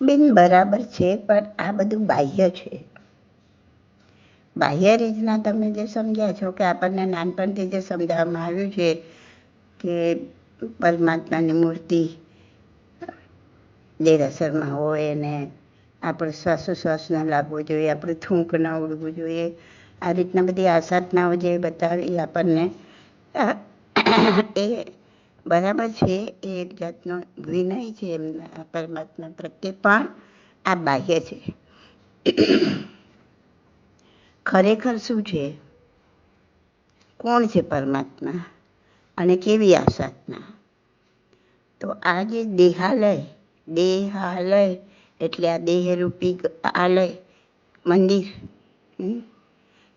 બેન બરાબર છે, પણ આ બધું બાહ્ય છે. બાહ્ય રીતના તમે જે સમજ્યા છો કે આપણને નાનપણથી જે સમજાવવામાં આવ્યું છે કે પરમાત્માની મૂર્તિ દેરાસરમાં હોય અને આપણે શ્વાસોશ્વાસ ન લાગવો જોઈએ, આપણે થૂંક ન ઉડવું જોઈએ, આ રીતના બધી આસાધનાઓ જે બતાવી આપણને એ બરાબર છે, એ એક જાતનો વિનય છે એમના પરમાત્મા પ્રત્યે પણ આ બાહ્ય છે. ખરેખર શું છે? કોણ છે પરમાત્મા? અને કેવી આ સાધના? તો આ જે દેહાલય દેહાલય, એટલે આ દેહરૂપી આલય, મંદિર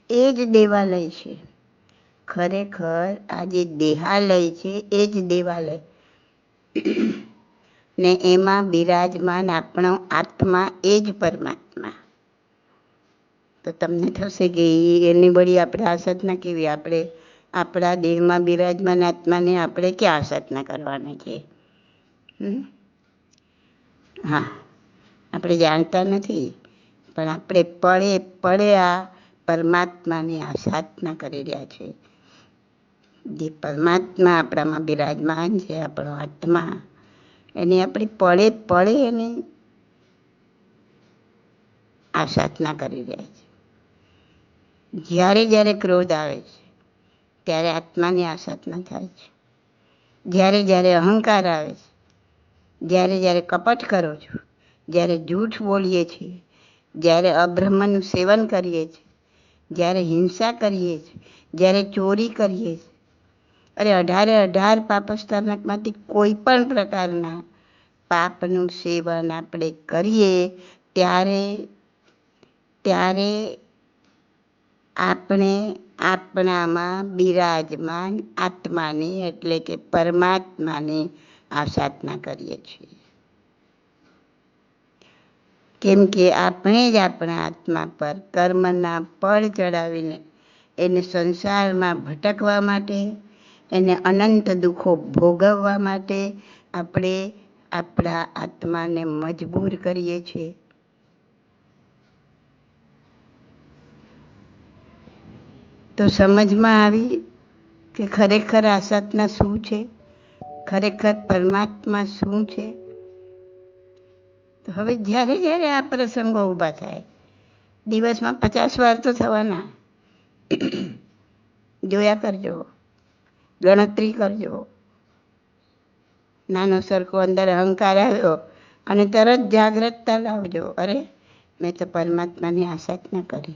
એ જ દેવાલય છે. ખરેખર આ જે દેહાલય છે, એ જ દેવાલય. ને એમાં બિરાજમાન આપણો આત્મા એ જ પરમાત્મા. તો તમને થશે કે એની વળી આપણે આ સાધના કેવી? આપણે આપણા દેહમાં બિરાજમાન આત્માને આપણે ક્યાં સાધના કરવાના છે? હા. આપણે જાણતા નથી. પણ આપણે પળે પળે આ પરમાત્માની આ સાધના કરી રહ્યા છે. જે પરમાત્મા આપણામાં બિરાજમાન છે, આપણો આત્મા. એની આપણે પળે પળે એની આ સાધના કરી રહ્યા છે. જ્યારે જ્યારે ક્રોધ આવે છે, ત્યારે આત્માની આ સાધના થાય છે. જ્યારે જ્યારે અહંકાર આવે છે, જ્યારે જ્યારે કપટ કરો છો, જ્યારે જૂઠ બોલીએ છીએ, જ્યારે અબ્રહ્મનું સેવન કરીએ છીએ, જ્યારે હિંસા કરીએ છીએ, જ્યારે ચોરી કરીએ છીએ અરે અઢારે, અઢાર પાપસ્તનકમાંથી કોઈ પણ પ્રકારના પાપનું સેવન આપણે કરીએ, ત્યારે ત્યારે આપણે આપણામાં બિરાજમાન આત્માની એટલે કે પરમાત્માની આ સાધના કરીએ છીએ. કેમ કે આપણે જ આપણા આત્મા પર કર્મના પળ ચડાવીને એને સંસારમાં ભટકવા માટે એને અનંત દુઃખો ભોગવવા માટે આપણે આપણા આત્માને મજબૂર કરીએ છીએ. તો સમજમાં આવી કે ખરેખર આ સાધના શું છે? ખરેખર પરમાત્મા શું છે? તો હવે જ્યારે જ્યારે આ પ્રસંગો ઊભા થાય, દિવસમાં પચાસ વાર તો થવાના. જોયા કરજો. ગણતરી કરજો. નાનો સરખો અંદર અહંકાર આવ્યો અને તરત જાગ્રતતા લાવજો. અરે, મેં તો પરમાત્માની આશા જ ન કરી.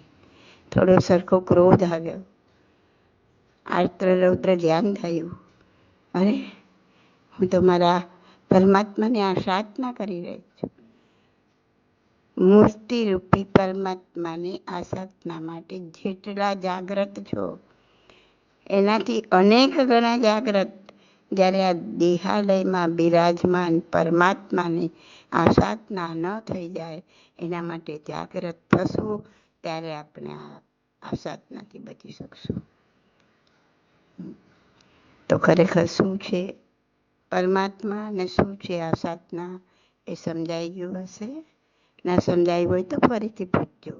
થોડો સરખો ક્રોધ આવ્યો. આર્ત્ર રૌદ્ર ધ્યાન થયું. અરે, હું તો મારા પરમાત્માની આ સાધના કરી રહી છું. મૂર્તિરૂપી પરમાત્માની આ માટે જેટલા જાગ્રત છો એનાથી અનેક ગણા જાગ્રત જ્યારે આ દેહાલયમાં બિરાજમાન પરમાત્માની આ સાધના ન થઈ જાય એના માટે જાગ્રત થશું, ત્યારે આપણે આ સાધનાથી બચી શકશું. તો ખરેખર શું છે પરમાત્મા અને શું છે આ સાધના એ સમજાઈ ગયું હશે? ના સમજાયું હોય તો ફરીથી પૂછજો.